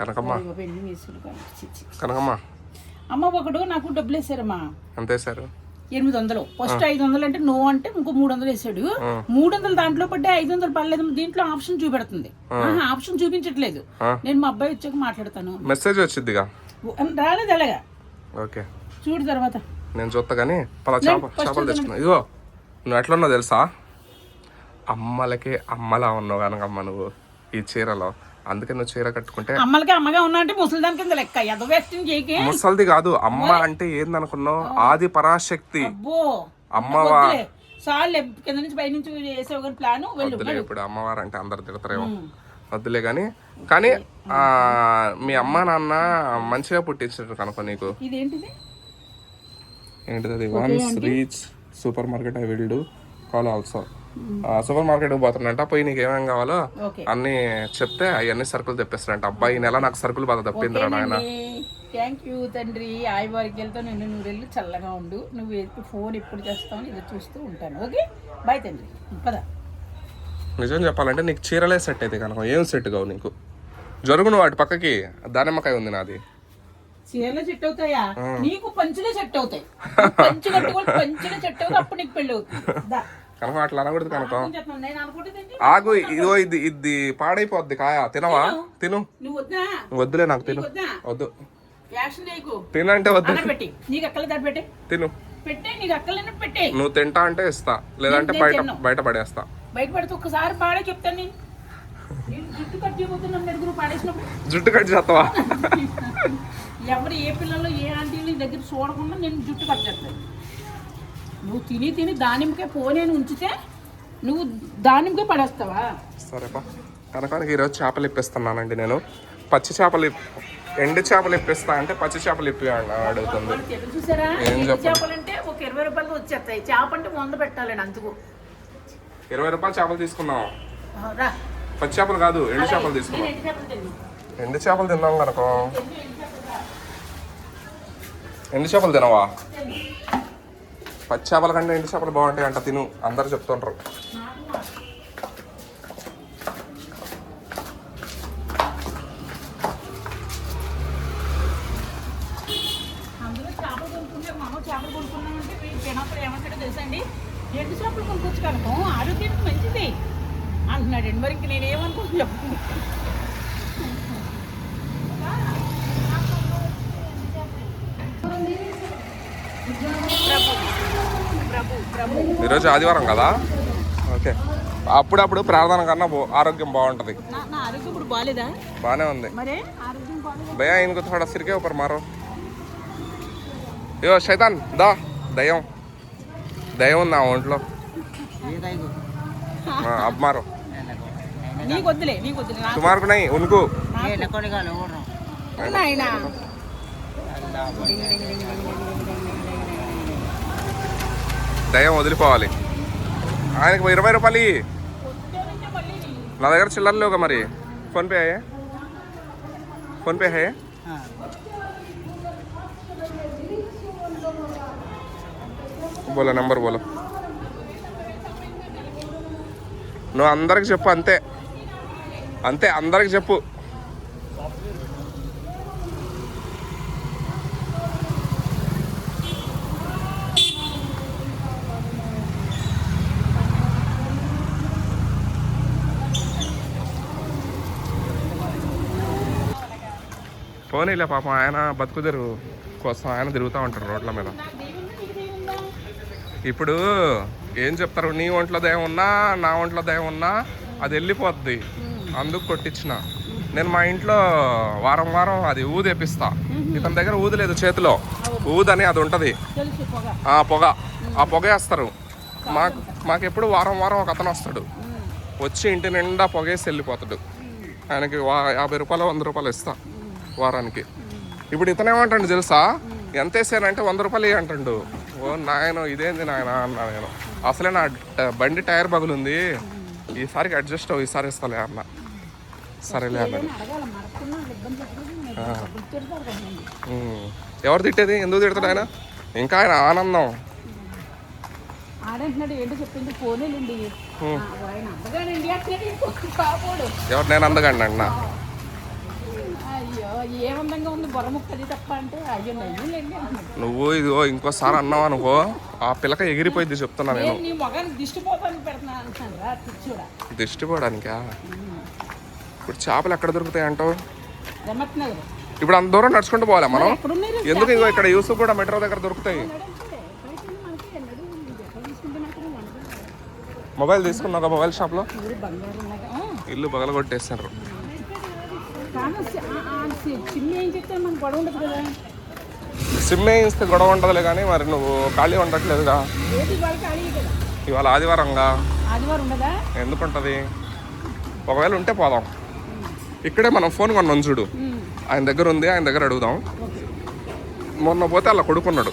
కనకమ్మ. పెళ్ళి మీసులు. కనకమ్మ. అమ్మ ఒకడు నాకు డబ్బులు వేసారమ్మా. ఎంత వేశారు ఎనిమిది వందలు. ఫస్ట్ ఐదు వందలు అంటే నో అంటే ఇంకో మూడు వందలు వేసాడు. మూడు వందలు దాంట్లో పడ్డే ఐదు వందలు పడలేదు. దీంట్లో ఆప్షన్ చూపెడుతుంది. ఆప్షన్ చూపించట్లేదు. నేను మా అబ్బాయి వచ్చాక మాట్లాడతాను. మెసేజ్ వచ్చిద్దిగా? రాలేదు అలాగా. ఓకే. చూడు తర్వాత. నేను చూస్తా కానీ పలా చేప చేపలు తెచ్చుకున్నా ఇదిగో నువ్వు ఎట్లున్నావు తెలుసా? అమ్మలకి అమ్మలా ఉన్నావు కనకమ్మ నువ్వు ఈ చీరలో. అందుకే నువ్వు చీర కట్టుకుంటే అమ్మలకి అమ్మగా ఉన్నా అంటే ముసలిదాని కింద లెక్క. ఎద వేస్టింగ్ చేయకి. ముసల్ది కాదు. అమ్మ అంటే ఏందనుకున్నావు? ఆది పరాశక్తి. అమ్మవా వద్దులే. చాలు కింద నుంచి పై నుంచి వేసావు కానీ ప్లాన్ వద్దులే ఇప్పుడు అమ్మవారు అంటే అందరు తిడతారేమో. వద్దులే కానీ కానీ ఆ, మీ అమ్మ నాన్న మంచిగా పుట్టించారు కనుక నీకు. ఇదేంటిది? ఏంటిది once reach super market I will do. Call also. Super market పోతున్నట్ట పోయి నీకు ఏమేం కావాలో అన్ని చెప్తే అవన్నీ సరుకులు తెప్పిస్తారంట అబ్బాయి నెల నాకు సరుకులు బాధ తప్పిందిరా నాయన. థ్యాంక్ యూ తండ్రి. ఆయి వారికి వెళ్తావు నిన్ను నువ్వు వెళ్ళి చల్లగా ఉండు. నువ్వు ఎప్పుడు ఫోన్ ఎప్పుడు చేస్తావు ఇది చూస్తూ ఉంటాను. ఓకే? బాయ్ తండ్రి. పద. నిజం చెప్పాలంటే నీకు చీరలే సెట్ అయితే కనుక. ఏం సెట్ కావు నీకు? జరుగును వాటి పక్కకి. దానిమ్మకాయ ఉంది నాది. చీరలు సెట్ అవుతాయా? నీకు పంచులే సెట్ అవుతాయి. పంచు పంచులే అవుతాయి. అప్పుడు నీకు పెళ్ళి అవుతుంది. కనుక అట్లా అనకూడదు కనుక. ఆగు ఇదో ఇది ఇది పాడైపోద్ది కాయ. తినవా? తిను. వద్దులే నాకు తిను. వద్దా? తినంటే వద్దు. తిను. నువ్వు తింటా అంటే ఇస్తా. లేదంటే బయట. బయట పడేస్తా. బయట పడితే ఒక్కసారి పాడే చెప్తాను నేను. నేను జుట్టు కట్ చేస్తావా? ఎవరు ఏ పిల్లలు ఏ ఆంటీలు దగ్గర చూడకుండా నేను జుట్టు కట్ చేస్తాను. నువ్వు తిని తిని దానిమ్మకే పోనేని ఉంచితే నువ్వు దానిమ్మకే పడేస్తావా? సరేపా. కనుక ఈరోజు చేపలు ఇప్పిస్తున్నానండి నేను. పచ్చి చేపలు ఎండు చేపలు ఇప్పిస్తా అంటే పచ్చి చేపలు ఇప్పి అడుగుతుంది. చూసారా? ఒక ఇరవై రూపాయలతో వచ్చేస్తాయి. చేప అంటే వంద పెట్టాలండి అందుకు. ఇరవై రూపాయలు చేపలు తీసుకున్నాం పచ్చి చేపలు కాదు ఎండు చేపలు నేను తీసుకున్నాం ఎండు చేపలు తిన్ను. కనుక. ఎండు చేపలు తినవా. పచ్చి చేపల కంటే ఎండు చేపలు బాగుంటాయి అంట తిను. అందరు చెప్తుంటారు. చేపలు కొనుక్కుంటే మా చేపలు కొనుక్కున్నామంటే తెలుసా అండి ఎండు చేపలు కొనుక్కొచ్చు కనుక ఆరోగ్యానికి మంచిది అంటున్నాడు. మరి ఇంక నేనేమనుకుంటున్నా ఈరోజు ఆదివారం కదా? ఓకే. అప్పుడప్పుడు ప్రార్థన కన్నా ఆరోగ్యం బాగుంటుంది. బాగానే ఉంది. భయ ఇनको थोड़ा సిరికే ఒకరు ऊपर ఏ శైతాన్ దా. దయం దయం నా ఒంట్లో. అబ్ సుమారు ఉనుకు. దయ్యం వదిలిపోవాలి. ఆయనకు ఇరవై రూపాయలు నా దగ్గర చిల్లర లేవుగా మరి. ఫోన్పే అయ్యా? ఫోన్పే ఫోన్ బోలో నెంబర్ బోలో. నువ్వు అందరికి చెప్పు అంతే. అంతే అందరికి చెప్పు. పోనీలే పాపం ఆయన బతుకుదరు కోసం ఆయన తిరుగుతూ ఉంటారు రోడ్ల మీద. ఇప్పుడు ఏం చెప్తారు? నీ ఒంట్లో దయం ఉన్నా నా ఒంట్లో దయం ఉన్నా అది వెళ్ళిపోద్ది. అందుకు కొట్టించిన నేను మా ఇంట్లో వారం వారం అది ఊది తెప్పిస్తా. ఇతని దగ్గర ఊది లేదు చేతిలో. ఊదని అది ఉంటుంది. ఆ పొగ. ఆ పొగ వేస్తారు. మాకు మాకెప్పుడు వారం వారం ఒక అతను వస్తాడు. వచ్చి ఇంటి నిండా పొగేసి వెళ్ళిపోతాడు. ఆయనకి వా- యాభై రూపాయలు వంద రూపాయలు ఇస్తా. వారానికి. ఇప్పుడు ఇతను ఏమంటాడు తెలుసా? ఎంత వేసానంటే వంద రూపాయలు అంటాడు. ఓ నాయన ఇదేంది నాయన అన్నా నేను. అసలే నా బండి టైర్ పగులుంది ఈసారికి అడ్జస్ట్ అవ్వు ఈసారి ఇస్తాలే అన్న. సరేలే అన్నాడు ఉమ్. ఎవరు తిట్టేది? ఎందుకు తిడతాడు ఆయన? ఇంకా ఆయన ఆనందం. ఎవరు? నేను అందగండి అన్న. అయ్యో ఏ అందంగా ఉంది? అది తప్ప అంటే అయ్యో. నువ్వు ఇదిగో ఇంకోసారి అన్నావు అనుకో ఆ పిల్లక ఎగిరిపోయింది చెప్తున్నా నేను నీ దిష్టి పోతానికి పెడుతున్నా అంటున్నాను రా పిచ్చోడా. దిష్టి పోవడానికా ఇప్పుడు చేపలు ఎక్కడ దొరుకుతాయి అంటావు? ఇప్పుడు అంత దూరం నడుచుకుంటూ పోవాలా మనం? ఎందుకు ఇగో ఇక్కడ యూసుఫ్ కూడా మెట్రో దగ్గర దొరుకుతాయి? తీసుకుంటే మాత్రం వండదు. మొబైల్ తీసుకున్నావు మొబైల్ షాప్లో? ఇల్లు బగల కొట్టేస్తారు సిమ్ వేయిస్తే గొడవ ఉండదులే కానీ మరి నువ్వు ఖాళీ ఉండట్లేదుగా? ఇవాళ ఆదివారంగా. ఆదివారం ఉండదా? ఎందుకుంటుంది? ఒకవేళ ఉంటే పోదాం. ఇక్కడే మనం ఫోన్ కొన్నాం చూడు. ఆయన దగ్గర ఉంది ఆయన దగ్గర అడుగుదాం. మొన్న పోతే అలా కొడుకున్నాడు.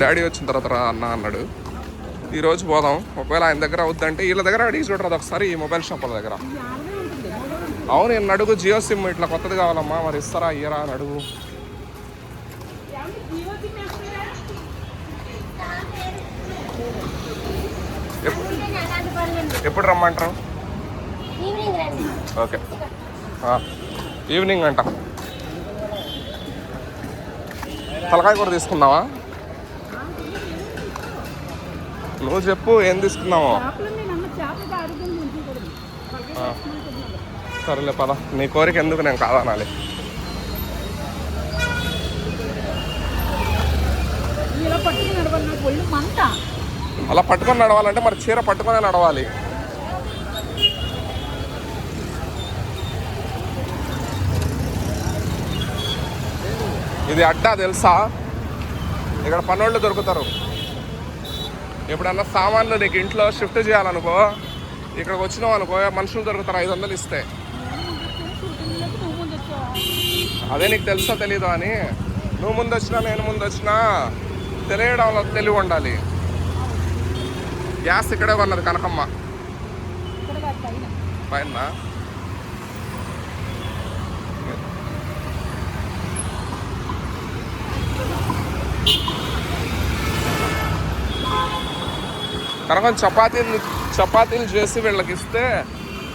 డాడీ వచ్చిన తర్వాత రా అన్న అన్నాడు. ఈ రోజు పోదాం. ఒకవేళ ఆయన దగ్గర అవుద్దంటే వీళ్ళ దగ్గర అడిగి చూడరాదు ఒకసారి ఈ మొబైల్ షాపుల దగ్గర ఇది ఆడదే ఉంటుంది మూడో ఉంటుంది. అవును నేను అడుగు జియో సిమ్ ఇట్లా కొత్తది కావాలమ్మా మరి ఇస్తారా ఇయ్యరా అని అడుగు? ఎప్పుడు రమ్మంటారు? ఓకే. ఆ, ఈవినింగ్ అంట. తలకాయ కూర తీసుకున్నావా నువ్వు చెప్పు ఏం తీసుకున్నావో సరేలే పద. నీ కోరిక ఎందుకు నేను కాదనాలి? అలా పట్టుకొని నడవాలంటే మరి చీర పట్టుకొని నడవాలి. ఇది అడ్డా తెలుసా? ఇక్కడ పనోళ్ళు దొరుకుతారు. ఎప్పుడన్నా సామాన్లు నీకు ఇంట్లో షిఫ్ట్ చేయాలనుకో ఇక్కడికి వచ్చినావు అనుకో మనుషులు దొరుకుతారు ఐదు వందలు ఇస్తే షూటింగ్లోకి నువ్వు ముందు వచ్చావా అదే నీకు తెలుసా తెలీదు అని. నువ్వు ముందు వచ్చినా నేను ముందు వచ్చినా తెలియడంలో తెలివి ఉండాలి. గ్యాస్ ఇక్కడే కొన్నది కనకమ్మ. పైన? పైన కనకం చపాతీలు చపాతీలు చేసి వీళ్ళకి ఇస్తే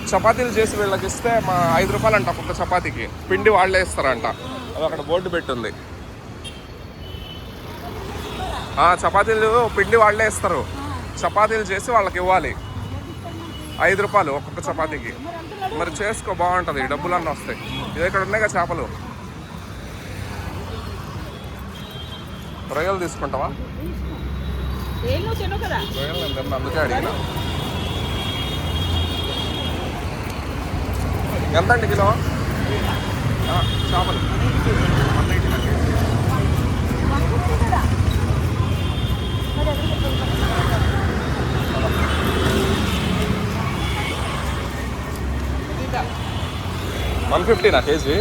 చపాతీలు చేసి వీళ్ళకి ఇస్తే మా ఐదు రూపాయలు అంట ఒక్కొక్క చపాతీకి. పిండి వాళ్ళే ఇస్తారంట. అది అక్కడ బోర్డు పెట్టుంది. చపాతీలు పిండి వాళ్ళే ఇస్తారు. చపాతీలు చేసి వాళ్ళకి ఇవ్వాలి. ఐదు రూపాయలు ఒక్కొక్క చపాతీకి. మరి చేసుకో బాగుంటుంది. డబ్బులు అన్నీ వస్తాయి. ఇది ఇక్కడ ఉన్నాయి కదా చేపలు. రొయ్యలు తీసుకుంటావా? రొయ్యలు నేను అందుకే అడిగిన. ఎంత అండి కిలో? చేపలు. వన్ ఎయిటీ వన్ ఫిఫ్టీనా కేజీ?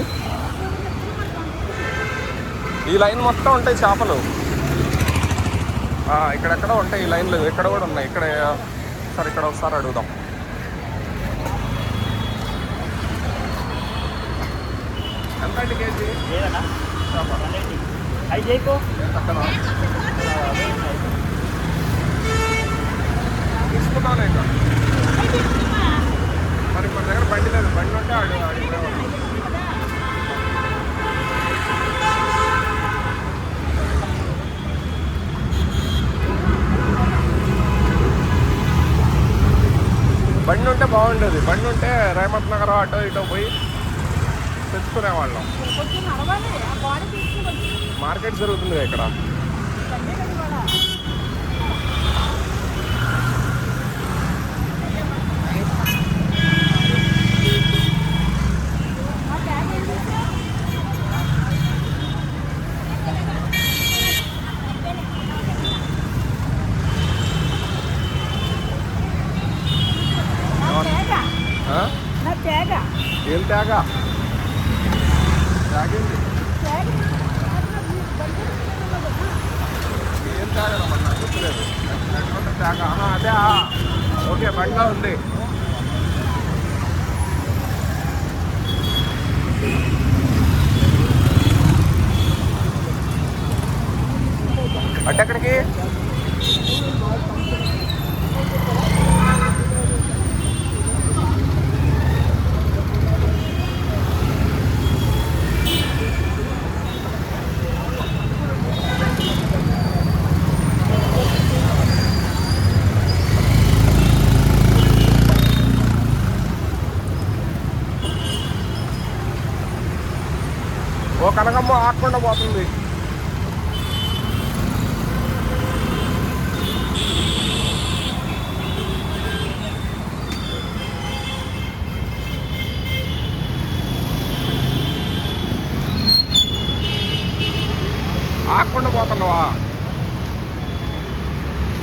ఈ లైన్ మొత్తం ఉంటాయి చేపలు. ఇక్కడెక్కడ ఉంటాయి ఈ లైన్లు. ఇక్కడ కూడా ఉన్నాయి. ఇక్కడ సరే ఇక్కడ ఒకసారి అడుగుదాం. అండి కేజీ తక్కువనా? తీసుకుందాంలే ఇంకా. మరి మన దగ్గర బండి లేదు బండి ఉంటే అడు అడిగేవాళ్ళం. బండి ఉంటే బాగుండేది బండి ఉంటే రేమత్ నగర్ అటో ఇటో పోయి తెచ్చుకునేవాళ్ళం. మార్కెట్ జరుగుతుంది ఇక్కడ. ఏం తేగ ఆ? నా తేగ ఏం తేగ తాగింది తేగ ఏం తాగడం నాకు గుర్తులేదు నచ్చినటువంటి ఆహా, అదే ఓకే బండ్లో ఉంది. అంటే లేకుండా పోతుంది ఆకుండా పోతున్నావా?